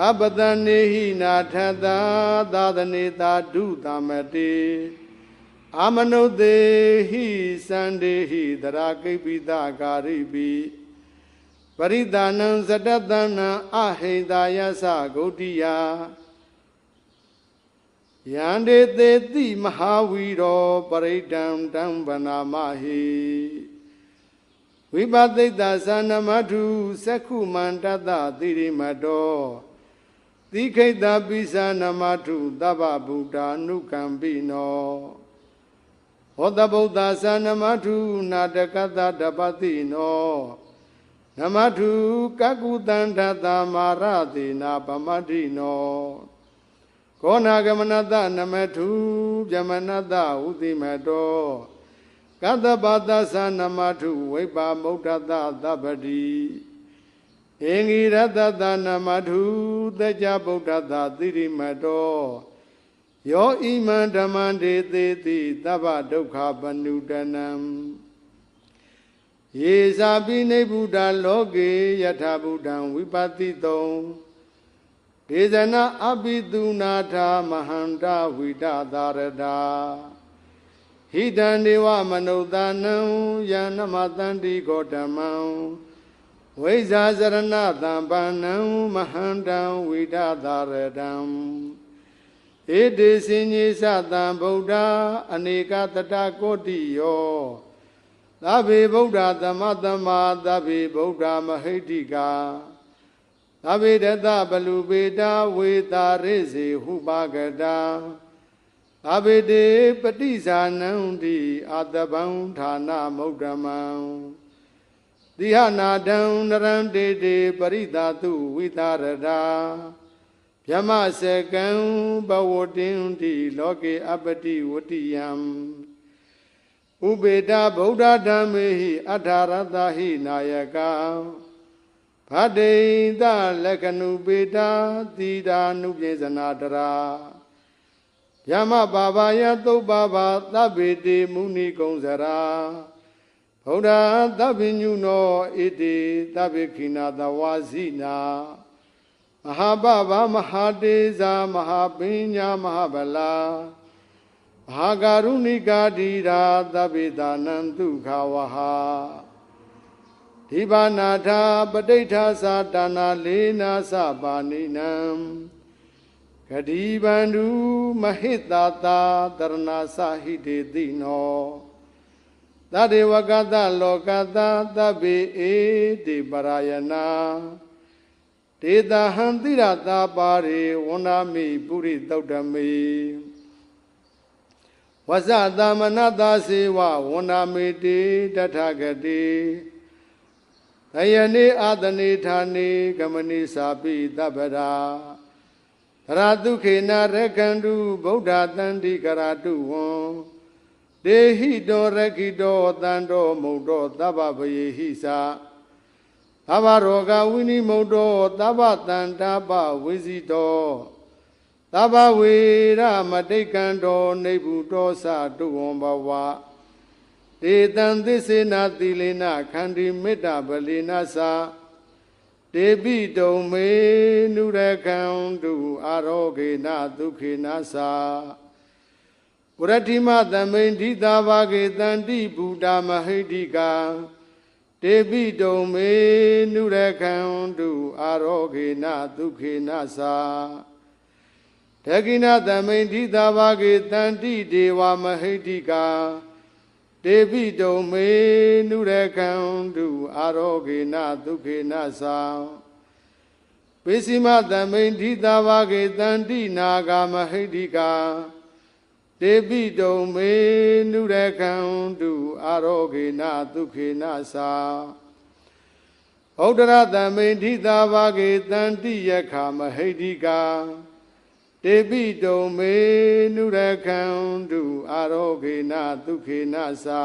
အပတနေဟိနာထတာသာသနေတာဒုသမတေအာမနုတေဟိစန္ဒေဟိတရာကိပိတကာရိပိပရိဒါနံဇတတနံအဟိတာယသဂௌတိယယန္တေတေတိမဟာဝီရောပရိဒံတံဗနာမဟိဝိပသိတ္တသနမထုသက္ခုမန္တတသီရိမတော သီခိတပိသနမထုသဗ္ဗဗုဒ္ဓ ानु ကံပိနောဟောတဗုဒ္ဓသနမထုနာတကတတပတိနောနမထုကကုတန္တတမာရတိနာပမတိနောကောနာဂမနတနမထုဗျမနတဥတိမတောကတ္တပါတသနမထုဝိပါမုဒ္ဒတသဗ္ဗတိ အင်္ဂိရတတနမထုတကြဗုဒ္ဓသာသီရိမတောယောဣမံဓမ္မံဒေသေတိသဗ္ဗဒုက္ခပနုတနံယေစာပိနေဗုဒ္ဓလောကေယထာဗုဒ္ဓံဝိပတိတုံဒေဇနာအပိတုနာထာမဟန္တာဝိဒသာရတာဟိတံဒေဝမနုဿာနံယန္နမတန္တိဂောတမံ ဝိဇာစရဏတံပန္နံမဟန္တံဝိဒသာရတံဣတိစင်ကြီးသတံဗုဒ္ဓအနေကတတကောတိယောသဗ္ဗေဗုဒ္ဓသမတမသဗ္ဗေဗုဒ္ဓမဟိတိကာသဗ္ဗေတတဘလူပေတာဝေတာရိစေဟုပါကတာသဗ္ဗေတေပฏิဇာနံတိအာတဗံဌာနမௌဒ္ဓမံ တိဟနာတံနရံတေတေပရိသတုဝိသရတာဗျမစကံဘဝတင်တိလောကေအပတိဝတိယံဥပေတာဗုဒ္ဓဓမ္မေဟိအထာရတဟိနာယကဗဒိတလက္ခဏုပေတာသီတာနုပြေဇနာတရာဗျမပါပါယသုတ်ပါပါသဗ္ဗေတိမုနိကုံစရာ ဗုဒ္ဓသဗ္ဗညုနောဣတိသဗ္ဗခိနာတဝါစီနာမဟာပဗမဟာတေဇာမဟာပညာမဟာဗလာမဟာကာရုဏိကာတိရာသဗ္ဗေတာနံဒုက္ခဝဟာဒီဘာနာထာပဋိဋ္ဌာသာတာနာလေးနာသပါဏိနံဂတိဗန္ဓုမဟိတတာတရဏသဟိတေတိနော သတ္တေဝကတလောကတသဗ္ဗေဧတိပရာယနာဒေတာဟံတိရတာပါရေဝန္နာမိပုရိသုတ်တမေဝဇသမနတာစေဝဝန္နာမေတိတထဂတိသယနေအာတနေဌာနေကမနိစာပိတပ္ပရာသရဒုခေနရကန္တုဗုဒ္ဓတန္တိကရာတုဝံ ဒေဟိတောရခိတောတန္တောမုတ်တောသဗ္ဗဗယေဟိသာသဗ္ဗရောဂဝိနိမုတ်တောသဗ္ဗတန္တာပဝိဇိတောသဗ္ဗဝေရမတိတ်ကံတောနေဗုတောသတုဝံဘဝတေတံသစ္စေနာသီလေနခန္တီမေတ္တပလီနာသာတေပိတုံမေနုရကံတုအာရောဂေနဒုခေနသာ ဝရတိမသမိန်ဓိတာဘာဂေတန္တိဗုဒ္ဓမဟိတိကာတေပိတုံမေနုရကံတုအာရောဂေနဒုခေနသာတကိနသမိန်ဓိတာဘာဂေတန္တိဒေဝမဟိတိကာတေပိတုံမေနုရကံတုအာရောဂေနဒုခေနသာပိစိမသမိန်ဓိတာဘာဂေတန္တိနာဂမဟိတိကာ တေပိတုံမေနုရကံတုအာရောဂေနဒုခေနသာဩဒရသမိန်ဓိတာဘာဂေတန္တိယခမဟိတိကာတေပိတုံမေနုရကံတုအာရောဂေနဒုခေနသာ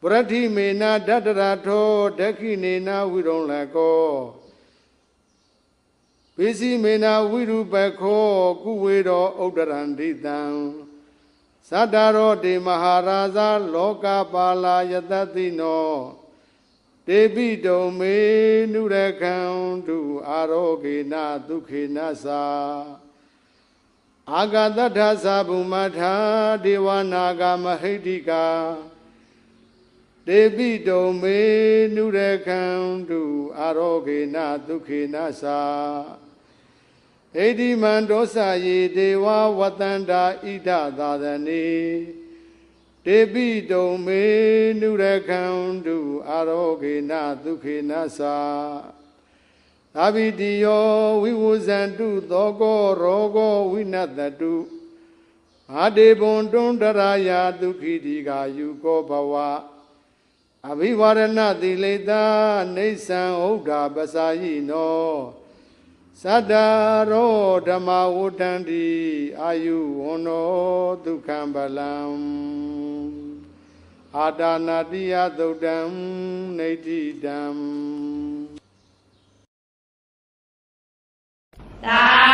ပရတိမေနဒတ္တရာထောဒခိနေနဝိရုံလကော ပိစီမေနဝိရုပခောကုဝေရောဥဒ္ဒရန္တိတံသတ္တရောတေမဟာရာဇာလောကပါလာယတတိနောတေပိတုံမေနုရကံတုအာရောဂေနဒုခေနသာအာဂတထသဗုမထာဒေဝနာဂမဟိတိကာတေပိတုံမေနုရကံတုအာရောဂေနဒုခေနသာ ဣတိမန္တောစယေဒေဝဝတန္တာဣဒသာသနေတေပိတုံမေနုရကံတုအာရောဂေနဒုခေနသာသာဘိတိယောဝိဝုဇန္တုသောကောရောဂောဝိနတတုအာဒေဘွန်တွန်းတရာယာဒုခိတိကာယုကောဘဝအဘိဝရဏတိလေတာနေသံဥဒ္ဓပစာယိနော သတ္တရောဓမ္မဝဋ္ဌန္တိအာယုဝန္နောဒုက္ခံပလံအာတာနာတိယသုတ်တံနေတိတံသာ